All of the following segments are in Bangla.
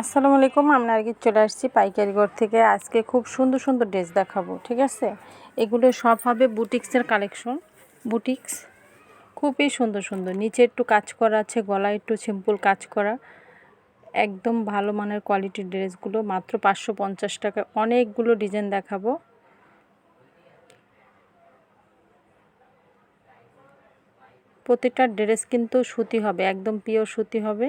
আসসালামু আলাইকুম আমরা আগে চলে আসছি পাইকারি ঘর থেকে। আজকে খুব সুন্দর সুন্দর ড্রেস দেখাবো, ঠিক আছে? এগুলো সব হবে বুটিক্সের কালেকশন, বুটিক্স। খুবই সুন্দর সুন্দর, নিচে একটু কাজ করা আছে, গলায় একটু সিম্পল কাজ করা। একদম ভালো মানের কোয়ালিটির ড্রেসগুলো, মাত্র পাঁচশো পঞ্চাশ টাকা। অনেকগুলো ডিজাইন দেখাবো। প্রতিটা ড্রেস কিন্তু সুতি হবে, একদম পিওর সুতি হবে।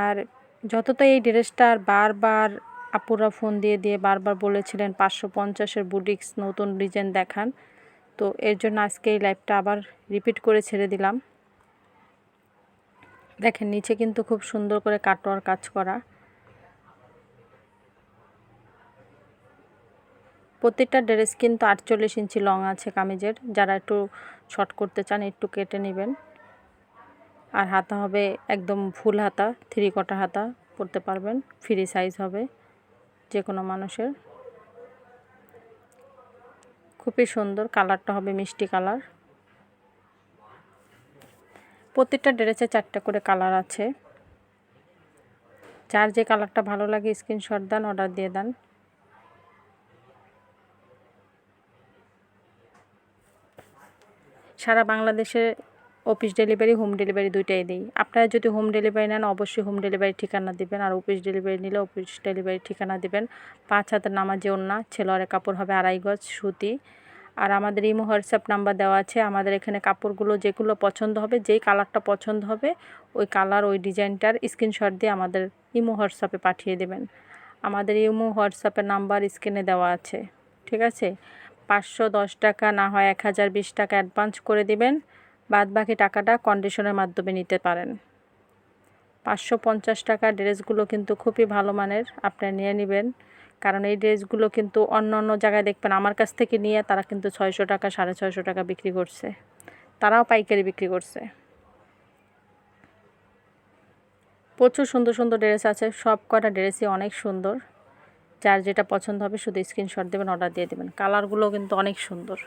আর যত তো এই ড্রেসটার বারবার আপুরা ফোন দিয়ে দিয়ে বারবার বলেছিলেন, পাঁচশো পঞ্চাশের বুটিক্স নতুন ডিজাইন দেখান। তো এর জন্য আজকে এই লাইভটা আবার রিপিট করে ছেড়ে দিলাম। দেখেন, নিচে কিন্তু খুব সুন্দর করে কাটোয়ার কাজ করা। প্রত্যেকটা ড্রেস কিন্তু আটচল্লিশ ইঞ্চি লং আছে কামিজের। যারা একটু শর্ট করতে চান, একটু কেটে নেবেন। আর হাতা হবে একদম ফুল হাতা থ্রি কটা হাতা পরতে পারবেন ফ্রি সাইজ হবে যে কোনো মানুষের। খুবই সুন্দর, কালারটা হবে মিষ্টি কালার। প্রত্যেকটা ড্রেসে চারটা করে কালার আছে। যার যে কালারটা ভালো লাগে স্ক্রিনশট দেন, অর্ডার দিয়ে দেন। সারা বাংলাদেশে অফিস ডেলিভারি, হোম ডেলিভারি দুইটাই দিই। আপনারা যদি হোম ডেলিভারি নেন, অবশ্যই হোম ডেলিভারি ঠিকানা দিবেন। আর অফিস ডেলিভারি নিলে অফিস ডেলিভারি ঠিকানা দিবেন। পাঁচ হাতের নামাজে ওন্না ছেলোয়ারের কাপড় হবে আড়াই গজ, সুতি। আর আমাদের ইমো হোয়াটসঅ্যাপ নাম্বার দেওয়া আছে। আমাদের এখানে কাপড়গুলো যেগুলো পছন্দ হবে, যেই কালারটা পছন্দ হবে, ওই কালার, ওই ডিজাইনটার স্ক্রিনশট দিয়ে আমাদের ইমো হোয়াটসঅ্যাপে পাঠিয়ে দেবেন। আমাদের ইমো হোয়াটসঅ্যাপের নাম্বার স্ক্রিনে দেওয়া আছে। ঠিক আছে? পাঁচশো দশ টাকা না হয় এক হাজার বিশ টাকা অ্যাডভান্স করে দিবেন। বাদ বাকি টাকাটা কন্ডিশনের মাধ্যমে নিতে পারেন। পাঁচশো পঞ্চাশ টাকা ড্রেসগুলো কিন্তু খুবই ভালো মানের আপনারা নিয়ে নেবেন। কারণ এই ড্রেসগুলো কিন্তু অন্য অন্য জায়গায় দেখবেন, আমার কাছ থেকে নিয়ে তারা কিন্তু ছয়শো টাকা, সাড়ে ছয়শো টাকা বিক্রি করছে। তারাও পাইকারি বিক্রি করছে। প্রচুর সুন্দর সুন্দর ড্রেস আছে, সব কটা ড্রেসই অনেক সুন্দর। যার যেটা পছন্দ হবে শুধু স্ক্রিনশট দেবেন অর্ডার দিয়ে দেবেন। কালারগুলো কিন্তু অনেক সুন্দর।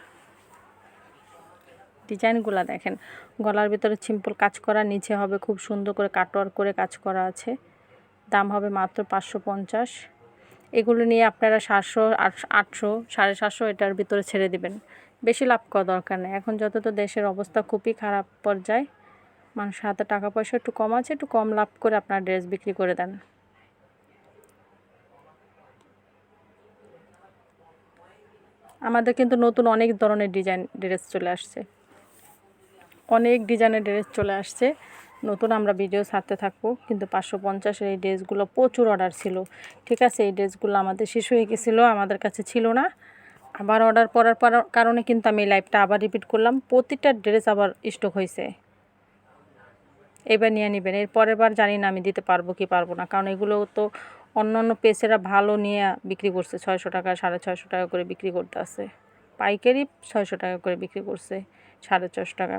ডিজাইনগুলো দেখেন। গলার ভিতরে সিম্পল কাজ করা, নিচে হবে খুব সুন্দর করে কাটওয়ার করে কাজ করা আছে। দাম হবে মাত্র পাঁচশো পঞ্চাশ। এগুলো নিয়ে আপনারা সাতশো আটশো, সাড়ে সাতশো এটার ভিতরে ছেড়ে দিবেন। বেশি লাভ করা দরকার নেই। এখন যত তো দেশের অবস্থা খুবই খারাপ পর্যায়ে, মানুষের হাতে টাকা পয়সা একটু কম আছে, একটু কম লাভ করে আপনার ড্রেস বিক্রি করে দেন। আমাদের কিন্তু নতুন অনেক ধরনের ডিজাইন ড্রেস চলে আসছে। অনেক ডিজাইনের ড্রেস চলে আসছে। নতুন আমরা ভিডিও ছাড়তে থাকব, কিন্তু পাঁচশো পঞ্চাশের এই ড্রেসগুলো প্রচুর অর্ডার ছিল। ঠিক আছে, এই ড্রেসগুলো আমাদের শেষ হয়ে গেছিল, আমাদের কাছে ছিল না। আবার অর্ডার করার কারণে কিন্তু আমি লাইভটা আবার রিপিট করলাম। প্রতিটা ড্রেস আবার স্টক হয়েছে। এবার নিয়ে নেবেন এর পরের বার জানি না আমি দিতে পারব কি পারব না, কারণ এগুলো তো অন্য অন্য পেসেরা ভালো নিয়ে বিক্রি করছে। ছয়শো টাকা, সাড়ে ছয়শো টাকা করে বিক্রি করতে আছে। পাইকারি ছয়শো টাকা করে বিক্রি করছে। সাড়ে ছশো টাকা।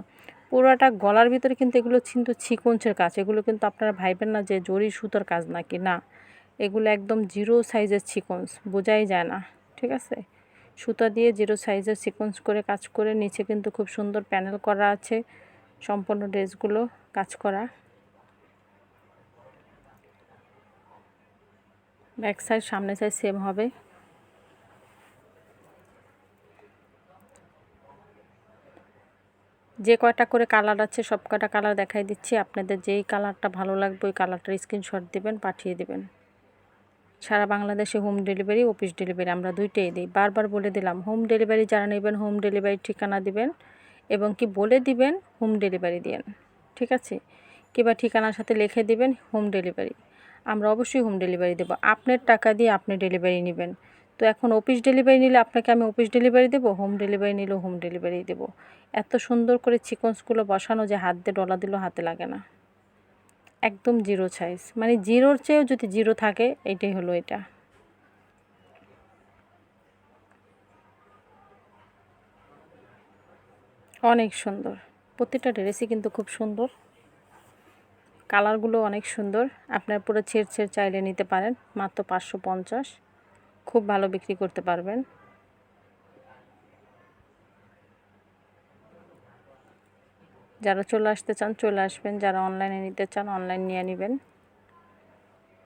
পুরোটা গলার ভিতরে কিন্তু এগুলো কিন্তু ছিকঞ্চের কাজ। এগুলো কিন্তু আপনারা ভাইবেন না যে জরি সুতোর কাজ নাকি? না, এগুলো একদম জিরো সাইজের ছিকঞ্চ বোঝাই যায় না, ঠিক আছে? সুতা দিয়ে জিরো সাইজের সিকোয়েন্স করে কাজ করে নিচে কিন্তু খুব সুন্দর প্যানেল করা আছে, সম্পূর্ণ ড্রেসগুলো কাজ করা। ব্যাক সাইড, সামনে সাইড সেম হবে। যে কয়টা করে কালার আছে, সব কয়টা কালার দেখাই দিচ্ছি। আপনাদের যেই কালারটা ভালো লাগবে, ওই কালারটার স্ক্রিনশট দিবেন, পাঠিয়ে দিবেন। সারা বাংলাদেশে হোম ডেলিভারি অফিস ডেলিভারি আমরা দুইটাই দিই। বারবার বলে দিলাম হোম ডেলিভারি যারা নেবেন হোম ডেলিভারি ঠিকানা দিবেন এবং কি বলে দিবেন হোম ডেলিভারি দিন ঠিক আছে? কিবা ঠিকানার সাথে লিখে দিবেন হোম ডেলিভারি আমরা অবশ্যই হোম ডেলিভারি দেবো। আপনার টাকা দিয়ে আপনি ডেলিভারি নেবেন। তো এখন অফিস ডেলিভারি নিলে আপনাকে আমি অফিস ডেলিভারি দেবো হোম ডেলিভারি নিলেও হোম ডেলিভারি দেবো। এত সুন্দর করে চিকনসগুলো বসানো যে হাত দিয়ে ডলা দিলেও হাতে লাগে না। একদম জিরো সাইজ মানে জিরোর চেয়েও যদি জিরো থাকে, এটাই হলো এটা। অনেক সুন্দর প্রতিটা ড্রেসই কিন্তু খুব সুন্দর। কালারগুলো অনেক সুন্দর, আপনার পুরো ছেড় ছেড় চাইলে নিতে পারেন, মাত্র পাঁচশো পঞ্চাশ। খুব ভালো বিক্রি করতে পারবেন। যারা চলে আসতে চান, চলে আসবেন। যারা অনলাইনে নিতে চান অনলাইন নিয়ে নেবেন।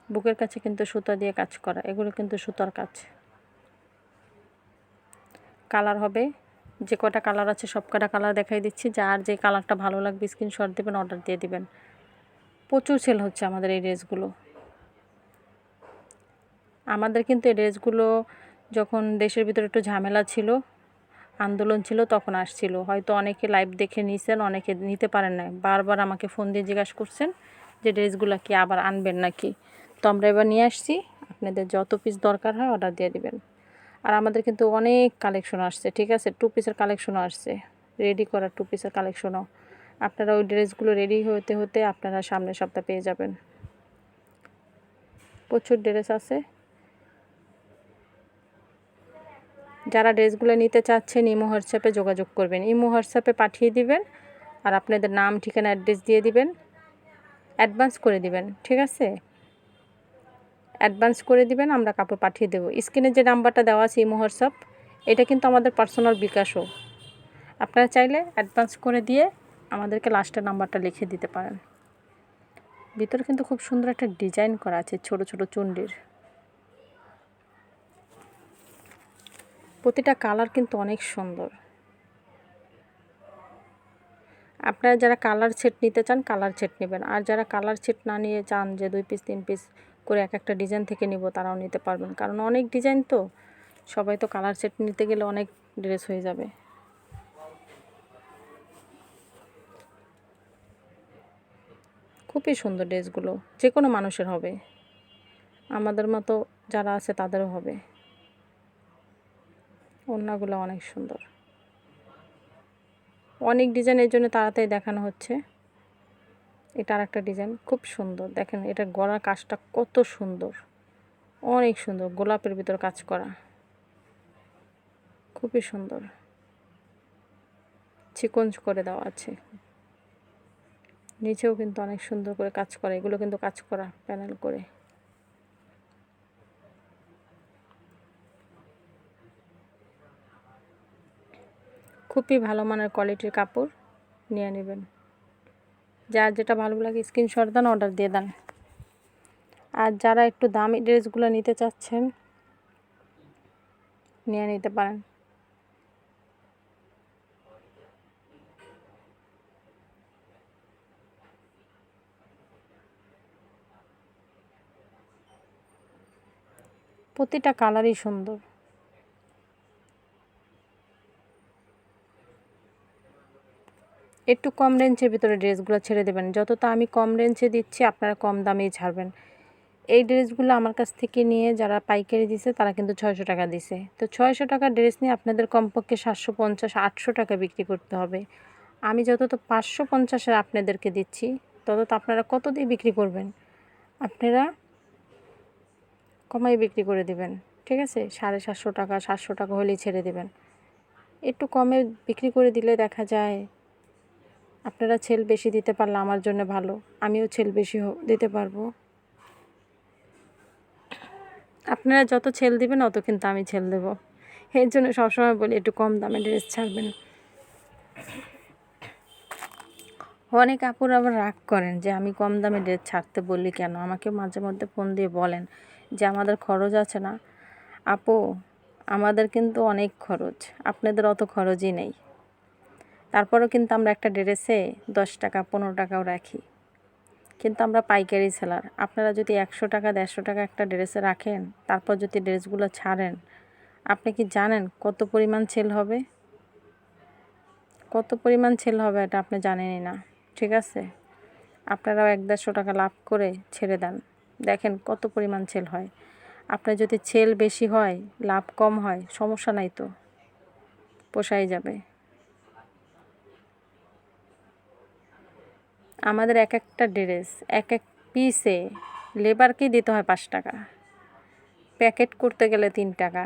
বুকের কাছে কিন্তু সুতা দিয়ে কাজ করা, এগুলো কিন্তু সুতার কাজ। কালার হবে, যে কটা কালার আছে সব কটা কালার দেখাই দিচ্ছি। যার যে কালারটা ভালো লাগবে স্ক্রিনশট দেবেন অর্ডার দিয়ে দিবেন। প্রচুর সেল হচ্ছে আমাদের এই ড্রেসগুলো আমাদের কিন্তু এই ড্রেসগুলো যখন দেশের ভিতরে একটু ঝামেলা ছিল, আন্দোলন ছিল, তখন আসছিল। হয়তো অনেকে লাইভ দেখে নিয়েছেন অনেকে নিতে পারেন না বারবার আমাকে ফোন দিয়ে জিজ্ঞাসা করছেন যে ড্রেসগুলো কি আবার আনবেন নাকি? তো আমরা এবার নিয়ে আসছি। আপনাদের যত পিস দরকার হয় অর্ডার দিয়ে দিবেন। আর আমাদের কিন্তু অনেক কালেকশন আসছে, ঠিক আছে? টু পিসের কালেকশনও আসছে। রেডি করা টু পিসের কালেকশনও আপনারা ওই ড্রেসগুলো রেডি হতে হতে আপনারা সামনের সপ্তাহ পেয়ে যাবেন। প্রচুর ড্রেস আছে। যারা ড্রেসগুলো নিতে চাচ্ছেন, ইমো হোয়াটসঅ্যাপে যোগাযোগ করবেন। ইমো হোয়াটসঅ্যাপে পাঠিয়ে দিবেন আর আপনাদের নাম, ঠিকানা, অ্যাড্রেস দিয়ে দিবেন। অ্যাডভান্স করে দিবেন, ঠিক আছে? অ্যাডভান্স করে দিবেন, আমরা কাপড় পাঠিয়ে দেবো। স্ক্রিনে যে নাম্বারটা দেওয়া আছে ইমো হোয়াটসঅ্যাপ এটা কিন্তু আমাদের পার্সোনাল বিকাশও। আপনারা চাইলে অ্যাডভান্স করে দিয়ে আমাদেরকে লাস্টের নাম্বারটা লিখে দিতে পারেন। ভিতরে কিন্তু খুব সুন্দর একটা ডিজাইন করা আছে, ছোট ছোট চুন্ডির। প্রতিটা কালার কিন্তু অনেক সুন্দর। আপনারা যারা কালার সেট নিতে চান, কালার সেট নেবেন। আর যারা কালার সেট না নিয়ে চান যে দুই পিস তিন পিস করে এক একটা ডিজাইন থেকে নিব, তারাও নিতে পারবেন। কারণ অনেক ডিজাইন তো, সবাই তো কালার সেট নিতে গেলে অনেক ড্রেস হয়ে যাবে। খুবই সুন্দর ড্রেসগুলো যে কোনো মানুষের হবে। আমাদের মতো যারা আছে তাদেরও হবে। ওড়নাগুলো অনেক সুন্দর। অনেক ডিজাইন এর জন্য তাড়াতাড়ি দেখানো হচ্ছে। এটা আর একটা ডিজাইন খুব সুন্দর। দেখেন, এটা গলার কাজটা কত সুন্দর। অনেক সুন্দর, গোলাপের ভিতর কাজ করা। খুবই সুন্দর। চিকঞ্জ করে দেওয়া আছে। নিচেও কিন্তু অনেক সুন্দর করে কাজ করা। এগুলো কিন্তু কাজ করা প্যানেল করে। খুবই ভালো মানের কোয়ালিটির কাপড় নিয়ে নেবেন। যার যেটা ভালো লাগে স্ক্রিনশট দেন অর্ডার দিয়ে দেন। আর যারা একটু দামি ড্রেসগুলো নিতে চাচ্ছেন, নিয়ে নিতে পারেন। প্রতিটা কালারই সুন্দর। একটু কম রেঞ্জের ভিতরে ড্রেসগুলো ছেড়ে দেবেন। যতটা আমি কম রেঞ্জে দিচ্ছি, আপনারা কম দামেই ছাড়বেন। এই ড্রেসগুলো আমার কাছ থেকে নিয়ে যারা পাইকারি দিছে, তারা কিন্তু ছয়শো টাকা দিছে। তো ছয়শো টাকার ড্রেস নিয়ে আপনাদের কমপক্ষে সাতশো পঞ্চাশ, আটশো টাকা বিক্রি করতে হবে। আমি যত তো পাঁচশো পঞ্চাশে আপনাদেরকে দিচ্ছি তত তো আপনারা কত দিয়ে বিক্রি করবেন? আপনারা কমাই বিক্রি করে দিবেন, ঠিক আছে? সাড়ে সাতশো টাকা সাতশো টাকা হলেই ছেড়ে দেবেন। একটু কমে বিক্রি করে দিলে দেখা যায় আপনারা ছেল বেশি দিতে পারলে আমার জন্য ভালো, আমিও ছেল বেশি দিতে পারব। আপনারা যত ছেল দিবেন, অত কিন্তু আমি ছেল দেব। এর জন্য সবসময় বলি, একটু কম দামে ড্রেস ছাড়বেন। অনেক আপুর আবার রাগ করেন যে, আমি কম দামে ড্রেস ছাড়তে বলি কেন? আমাকে মাঝে মধ্যে ফোন দিয়ে বলেন যে, আমাদের খরচ আছে না। আপু, আমাদের কিন্তু অনেক খরচ, আপনাদের অত খরচই নেই। তারপরেও কিন্তু আমরা একটা ড্রেসে দশ টাকা, পনেরো টাকাও রাখি। কিন্তু আমরা পাইকারি সেলার। আপনারা যদি একশো টাকা, দেড়শো টাকা একটা ড্রেসে রাখেন, তারপর যদি ড্রেসগুলো ছাড়েন, আপনি কি জানেন কত পরিমাণ সেল হবে? কত পরিমাণ সেল হবে এটা আপনি জানেনই না, ঠিক আছে? আপনারাও এক দেড়শো টাকা লাভ করে ছেড়ে দেন। দেখেন কত পরিমাণ সেল হয়। আপনার যদি সেল বেশি হয়, লাভ কম হয়, সমস্যা নাই তো, পোষাই যাবে। আমাদের এক একটা ড্রেস, এক এক পিসে লেবারকেই দিতে হয় পাঁচ টাকা? প্যাকেট করতে গেলে তিন টাকা।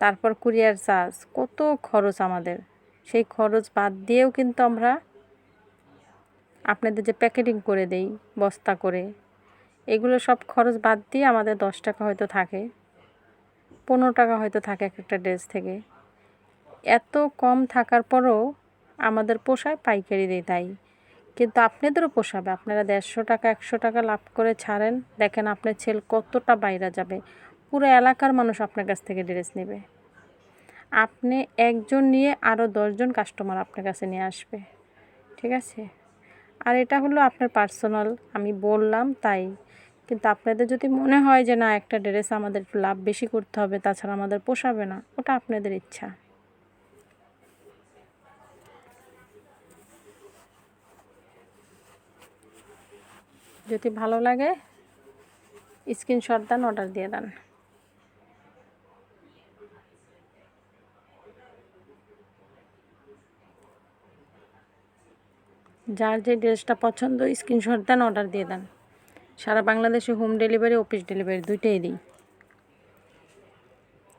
তারপর কুরিয়ার চার্জ, কত খরচ আমাদের। সেই খরচ বাদ দিয়েও কিন্তু আমরা আপনাদের যে প্যাকেটিং করে দেই, বস্তা করে, এগুলো সব খরচ বাদ দিয়ে আমাদের দশ টাকা হয়তো থাকে, পনেরো টাকা হয়তো থাকে এক একটা ড্রেস থেকে। এত কম থাকার পরও আমাদের পোষায় পাইকারি দেয় তাই। কিন্তু আপনাদেরও পোষাবে। আপনারা দেড়শো টাকা, একশো টাকা লাভ করে ছাড়েন। দেখেন আপনার ছেলে কতটা বাইরে যাবে। পুরো এলাকার মানুষ আপনার কাছ থেকে ড্রেস নেবে। আপনি একজন নিয়ে আরও দশজন কাস্টমার আপনার কাছে নিয়ে আসবে। ঠিক আছে? আর এটা হলো আপনার পার্সোনাল আমি বললাম তাই। কিন্তু আপনাদের যদি মনে হয় যে না, একটা ড্রেস আমাদের লাভ বেশি করতে হবে, তাছাড়া আমাদের পোষাবে না, ওটা আপনাদের ইচ্ছা। যদি ভালো লাগে স্ক্রিনশট দেন অর্ডার দিয়ে দেন। যার যে ড্রেসটা পছন্দ স্ক্রিনশট দেন অর্ডার দিয়ে দেন। সারা বাংলাদেশে হোম ডেলিভারি, অফিস ডেলিভারি দুইটাই দিই।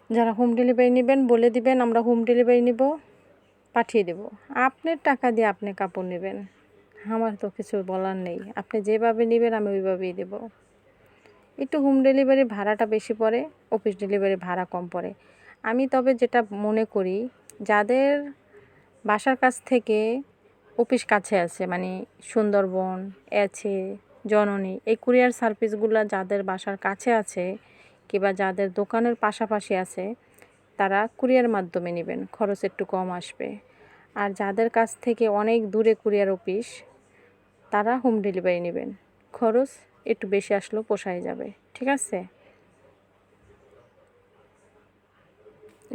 যারা হোম ডেলিভারি নেবেন, বলে দিবেন, আমরা হোম ডেলিভারি নিব, পাঠিয়ে দেব। আপনার টাকা দিয়ে আপনি কাপড় নেবেন। আমার তো কিছু বলার নেই। আপনি যেভাবে নেবেন আমি ওইভাবেই দেব। একটু হোম ডেলিভারি ভাড়াটা বেশি পড়ে অফিস ডেলিভারি ভাড়া কম পড়ে। আমি তবে যেটা মনে করি, যাদের বাসার কাছ থেকে অফিস কাছে আছে মানে সুন্দরবন আছে জননী, এই কুরিয়ার সার্ভিসগুলো যাদের বাসার কাছে আছে কিংবা যাদের দোকানের পাশাপাশি আছে, তারা কুরিয়ার মাধ্যমে নেবেন, খরচ একটু কম আসবে। আর যাদের কাছ থেকে অনেক দূরে কুরিয়ার অফিস তারা হোম ডেলিভারি নেবেন। খরচ একটু বেশি আসলেও পোষায় যাবে, ঠিক আছে?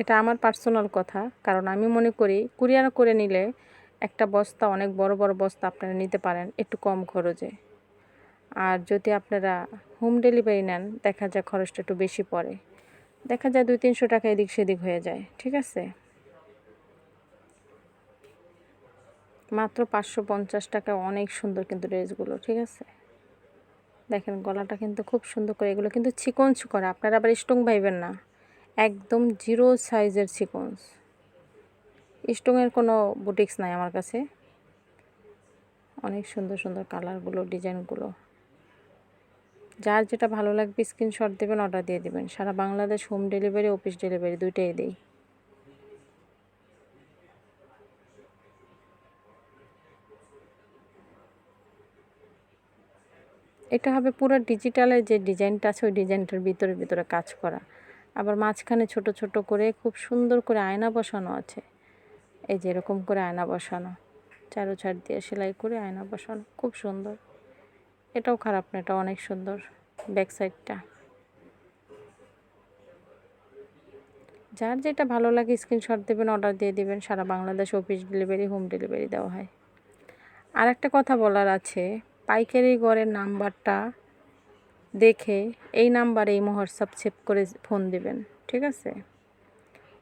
এটা আমার পার্সোনাল কথা, কারণ আমি মনে করি কুরিয়ার করে নিলে একটা বস্তা, অনেক বড় বড় বস্তা আপনারা নিতে পারেন একটু কম খরচে। আর যদি আপনারা হোম ডেলিভারি নেন, দেখা যায় খরচটা একটু বেশি পড়ে। দেখা যায় দুই তিনশো টাকা এদিক সেদিক হয়ে যায়, ঠিক আছে? মাত্র পাঁচশো পঞ্চাশ টাকা, অনেক সুন্দর কিন্তু ড্রেসগুলো, ঠিক আছে? দেখেন গলাটা কিন্তু খুব সুন্দর করে, এগুলো কিন্তু চিকনস করে, আপনারা আবার স্টং পাইবেন না। একদম জিরো সাইজের চিকনস। স্টংয়ের কোনো বুটিক্স নাই আমার কাছে। অনেক সুন্দর সুন্দর কালারগুলো, ডিজাইনগুলো। যার যেটা ভালো লাগবে স্ক্রিনশট দেবেন, অর্ডার দিয়ে দেবেন। সারা Bangladesh home delivery, office delivery, দুইটাই দেই। এটা হবে পুরো ডিজিটালের যে ডিজাইনটা আছে, ওই ডিজাইনটার ভিতরে ভিতরে কাজ করা। আবার মাঝখানে ছোট ছোট করে খুব সুন্দর করে আয়না বসানো আছে। এই যে এরকম করে আয়না বসানো। চারো ছাড় দিয়ে সেলাই করে আয়না বসানো। খুব সুন্দর। এটাও খারাপ না, এটা অনেক সুন্দর ব্যাক সাইডটা। যার যেটা ভালো লাগে স্ক্রিনশট দেবেন, অর্ডার দিয়ে দেবেন, সারা Bangladesh office delivery, home delivery দেওয়া হয়। আর একটা কথা বলার আছে পাইকারি গড়ের নাম্বারটা দেখে এই নাম্বারে এই হোয়াটসঅ্যাপ সেভ করে ফোন দিবেন, ঠিক আছে?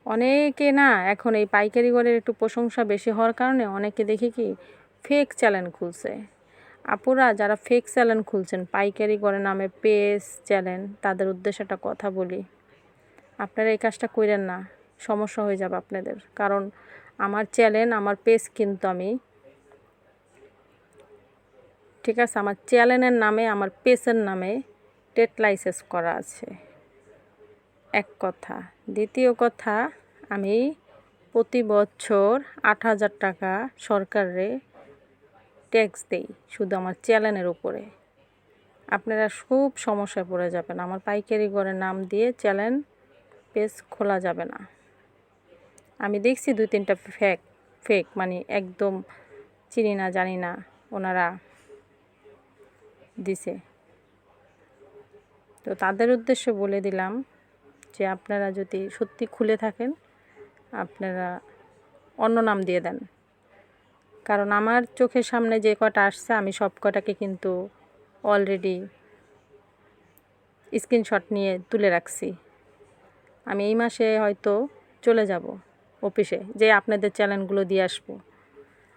অনেকে না, এখন এই পাইকারি গড়ের একটু প্রশংসা বেশি হওয়ার কারণে অনেকে দেখি কি ফেক চ্যানেল খুলছে। আপুরা যারা ফেক চ্যানেল খুলছেন, পাইকারি করে নামে পেজ চ্যানেল তাদের উদ্দেশ্যে একটা কথা বলি। আপনারা এই কাজটা করেন না, সমস্যা হয়ে যাবে আপনাদের। কারণ আমার চ্যানেল আমার পেজ কিন্তু আমি ঠিক আছে, আমার চ্যানেলের নামে, আমার পেজের নামে টেট লাইসেন্স করা আছে। এক কথা। দ্বিতীয় কথা, আমি প্রতি বছর আট হাজার টাকা সরকারে ট্যাক্স দেই শুধু আমার চ্যানেলের উপরে। আপনারা খুব সমস্যায় পড়ে যাবেন। আমার পাইকারি ঘরের নাম দিয়ে চ্যানেল পেজ খোলা যাবে না। আমি দেখছি দুই তিনটা ফেক ফেক মানে একদম চিনি না, জানি না ওনারা দিছে। তো তাদের উদ্দেশ্য বলে দিলাম যে আপনারা যদি সত্যি খুলে থাকেন, আপনারা অন্য নাম দিয়ে দেন। কারণ আমার চোখের সামনে যে কটা আসছে, আমি সব কটাকে কিন্তু অলরেডি স্ক্রিনশট নিয়ে তুলে রাখছি। আমি এই মাসে হয়তো চলে যাব অফিসে যে আপনাদের চ্যানেলগুলো দিয়ে আসব।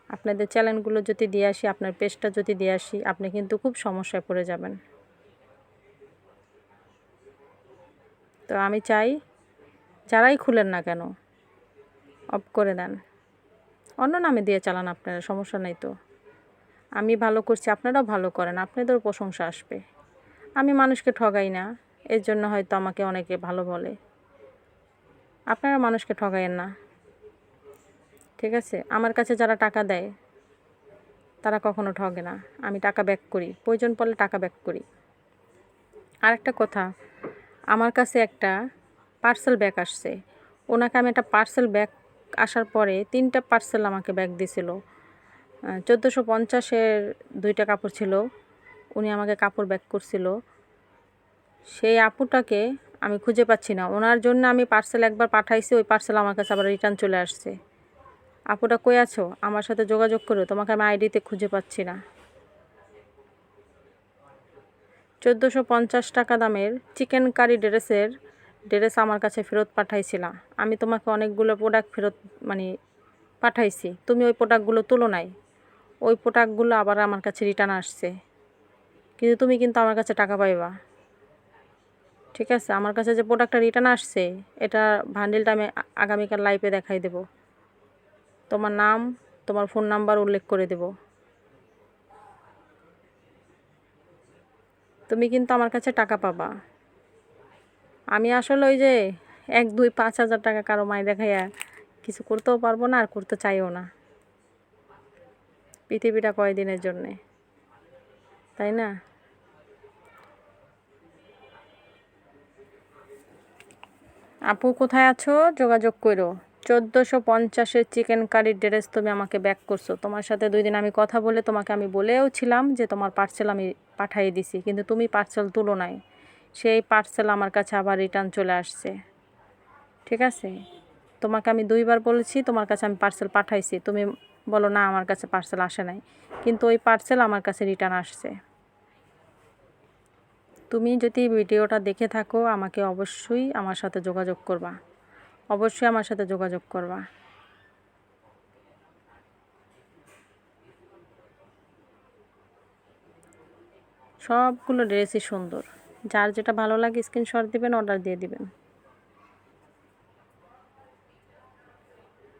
আপনাদের চ্যানেলগুলো যদি দিয়ে আসি, আপনার পেজটা যদি দিয়ে আসি, আপনি কিন্তু খুব সমস্যায় পড়ে যাবেন। তো আমি চাই, যারাই খুলেন না কেন, অফ করে দেন। অন্য নামে দিয়ে চালান আপনারা, সমস্যা নেই তো। আমি ভালো করছি, আপনারাও ভালো করেন, আপনাদেরও প্রশংসা আসবে। আমি মানুষকে ঠগাই না, এর জন্য হয়তো আমাকে অনেকে ভালো বলে। আপনারা মানুষকে ঠগাইয়েন না। ঠিক আছে? আমার কাছে যারা টাকা দেয়, তারা কখনো ঠগে না। আমি টাকা ব্যাক করি। প্রয়োজন পড়লে টাকা ব্যাক করি। আর একটা কথা, আমার কাছে একটা পার্সেল ব্যাগ আসছে। ওনাকে আমি একটা পার্সেল ব্যাগ আসার পরে তিনটা পার্সেল আমাকে ব্যাগ দিছিল। চোদ্দোশো পঞ্চাশের দুইটা কাপড় ছিল। উনি আমাকে কাপড় ব্যাক করছিল। সেই আপুটাকে আমি খুঁজে পাচ্ছি না। ওনার জন্য আমি পার্সেল একবার পাঠাইছি, ওই পার্সেল আমার কাছে আবার রিটার্ন চলে আসছে। আপুটা কই আছো? আমার সাথে যোগাযোগ করো, তোমাকে আমি আইডিতে খুঁজে পাচ্ছি না। চোদ্দোশো পঞ্চাশ টাকা দামের চিকেন কারি ড্রেসের ড্রেস আমার কাছে ফেরত পাঠাইছিলাম আমি তোমাকে অনেকগুলো প্রোডাক্ট ফেরত মানে পাঠাইছি। তুমি ওই প্রোডাক্টগুলো তুলো নাই ওই প্রোডাক্টগুলো আবার আমার কাছে রিটার্ন আসছে। কিন্তু তুমি কিন্তু আমার কাছে টাকা পাইবা। ঠিক আছে? আমার কাছে যে প্রোডাক্টটা রিটার্ন আসছে, এটা ভান্ডিলটা আমি আগামীকাল লাইভে দেখাই দেব। তোমার নাম, তোমার ফোন নাম্বার উল্লেখ করে দেব। তুমি কিন্তু আমার কাছে টাকা পাবা। আমি আসলে ওই যে এক, দুই, পাঁচ হাজার টাকা কারও মাই দেখাইয়া কিছু করতেও পারব না আর করতে চাইও না। পৃথিবীটা কয়দিনের জন্যে? তাই না? আপু কোথায় আছো? যোগাযোগ করো। চোদ্দোশো পঞ্চাশের চিকেন কারির ড্রেস তুমি আমাকে ব্যাক করছ। তোমার সাথে দুই দিন আমি কথা বলে তোমাকে আমি বলেও ছিলাম যে তোমার পার্সেল আমি পাঠিয়ে দিছি, কিন্তু তুমি পার্সেল তুলো নাই। সেই পার্সেল আমার কাছে আবার রিটার্ন চলে আসছে। ঠিক আছে? তোমাকে আমি দুইবার বলেছি, তোমার কাছে আমি পার্সেল পাঠাইছি। তুমি বলো, না, আমার কাছে পার্সেল আসে নাই। কিন্তু ওই পার্সেল আমার কাছে রিটার্ন আসছে। তুমি যদি ভিডিওটা দেখে থাকো, আমাকে অবশ্যই আমার সাথে যোগাযোগ করবা। অবশ্যই আমার সাথে যোগাযোগ করবা। সবগুলো ড্রেসই সুন্দর। যার যেটা ভালো লাগে স্ক্রিনশট দিবেন অর্ডার দিয়ে দিবেন।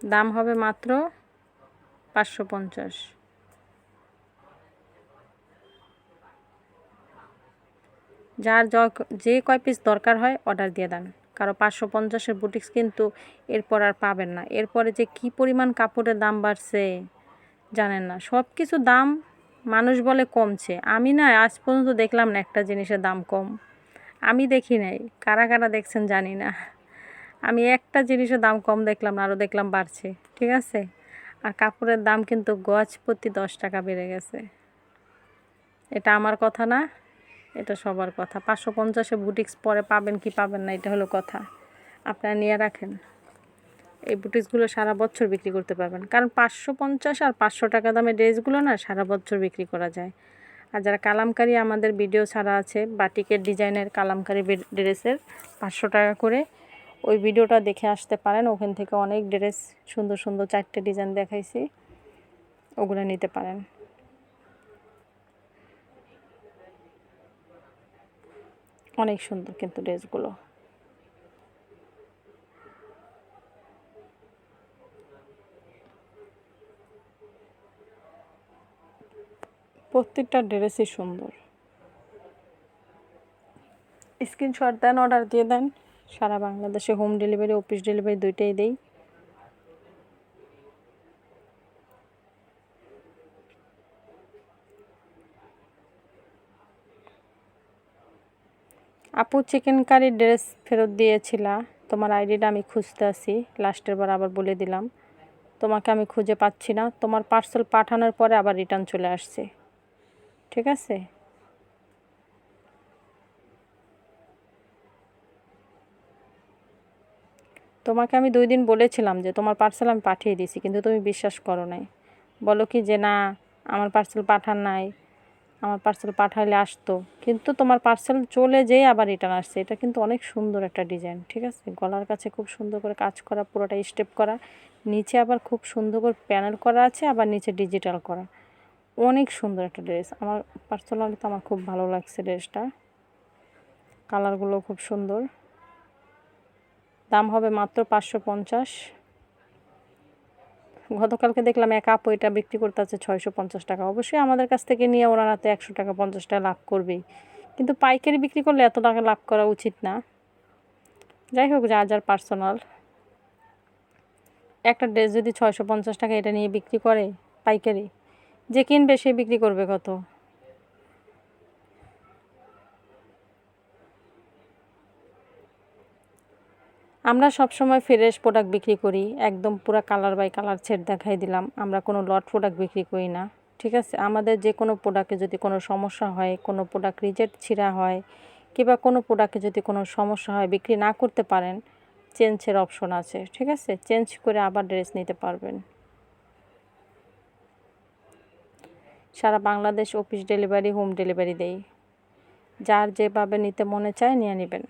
দাম হবে মাত্র পাঁচশো পঞ্চাশ। যার য- যে কয় পিস দরকার হয় অর্ডার দিয়ে দেন। কারও পাঁচশো পঞ্চাশের বুটিক্স কিন্তু এরপর আর পাবেন না। এরপরে যে কি পরিমাণ কাপড়ের দাম বাড়ছে, জানেন না। সব কিছু দাম মানুষ বলে কমছে। আমি না আজ পর্যন্ত দেখলাম না একটা জিনিসের দাম কম। আমি দেখি নাই। কারা কারা দেখছেন জানি না। আমি একটা জিনিসের দাম কম দেখলাম না, আরও দেখলাম বাড়ছে। ঠিক আছে? আর কাপড়ের দাম কিন্তু গজ প্রতি দশ টাকা বেড়ে গেছে। এটা আমার কথা না। এটা সবার কথা। পাঁচশো পঞ্চাশে বুটিক্স পরে পাবেন কি পাবেন না, এটা হলো কথা। আপনারা নিয়ে রাখেন। এই বুটিক্সগুলো সারা বছর বিক্রি করতে পারবেন। কারণ পাঁচশো পঞ্চাশ আর পাঁচশো টাকা দামের ড্রেসগুলো না সারা বছর বিক্রি করা যায়। আর যারা কালামকারি আমাদের ভিডিও ছাড়া আছে বাটিকের ডিজাইনের কালামকারি ড্রেসের, পাঁচশো টাকা করে ওই ভিডিওটা দেখে আসতে পারেন। ওখান থেকে অনেক ড্রেস সুন্দর সুন্দর চারটে ডিজাইন দেখাইছি। ওগুলো নিতে পারেন। অনেক সুন্দর কিন্তু ড্রেসগুলো। প্রত্যেকটা ড্রেসই সুন্দর। স্ক্রিনশট দেন, অর্ডার দিয়ে দেন। সারা বাংলাদেশে হোম ডেলিভারি, অফিস ডেলিভারি দুইটাই দেই। আপু চিকেন কারি ড্রেস ফেরত দিয়েছিলা। তোমার আইডিটা আমি খুঁজতে আছি। লাস্টের বার আবার বলে দিলাম। তোমাকে আমি খুঁজে পাচ্ছি না। তোমার পার্সেল পাঠানোর পরে আবার রিটার্ন চলে আসছে। ঠিক আছে? তোমাকে আমি দুই দিন বলেছিলাম যে তোমার পার্সেল আমি পাঠিয়ে দিয়েছি, কিন্তু তুমি বিশ্বাস করো নাই। বলো কি যে না, আমার পার্সেল পাঠান নাই। আমার পার্সেল পাঠালে আসতো। কিন্তু তোমার পার্সেল চলে যেয়ে আবার রিটার্ন আসছে। এটা কিন্তু অনেক সুন্দর একটা ডিজাইন ঠিক আছে? গলার কাছে খুব সুন্দর করে কাজ করা, পুরোটা স্টেপ করা। নিচে আবার খুব সুন্দর করে প্যানেল করা আছে, আবার নিচে ডিজিটাল করা। অনেক সুন্দর একটা ড্রেস আমার পার্সোনালি তো আমার খুব ভালো লাগছে ড্রেসটা কালারগুলো খুব সুন্দর। দাম হবে মাত্র পাঁচশো পঞ্চাশ। গতকালকে দেখলাম এক আপু এটা বিক্রি করতে আছে ছয়শো পঞ্চাশ টাকা। অবশ্যই আমাদের কাছ থেকে নিয়ে ওনারা তো একশো টাকা, পঞ্চাশ টাকা লাভ করবেই। কিন্তু পাইকারি বিক্রি করলে এত টাকা লাভ করা উচিত না। যাই হোক, যা যার পার্সোনাল। একটা ড্রেস যদি ছয়শো পঞ্চাশ টাকা এটা নিয়ে বিক্রি করে পাইকারি, যে কিনবে সে বিক্রি করবে কত? আমরা সবসময় ফ্রেশ প্রোডাক্ট বিক্রি করি, একদম পুরো কালার বাই কালার ছেট দেখাই দিলাম, আমরা কোনো লট প্রোডাক্ট বিক্রি করি না, ঠিক আছে? আমাদের যে কোনো প্রোডাক্টে যদি কোনো সমস্যা হয়, কোনো প্রোডাক্ট রিজেক্ট ছিঁড়া হয়, কিংবা কোনো প্রোডাক্টে যদি কোনো সমস্যা হয়, বিক্রি না করতে পারেন চেঞ্জের অপশন আছে, ঠিক আছে? চেঞ্জ করে আবার ড্রেস নিতে পারবেন। সারা Bangladesh office delivery home delivery দেই। যার যেভাবে নিতে মনে চায় নিয়ে নেবেন।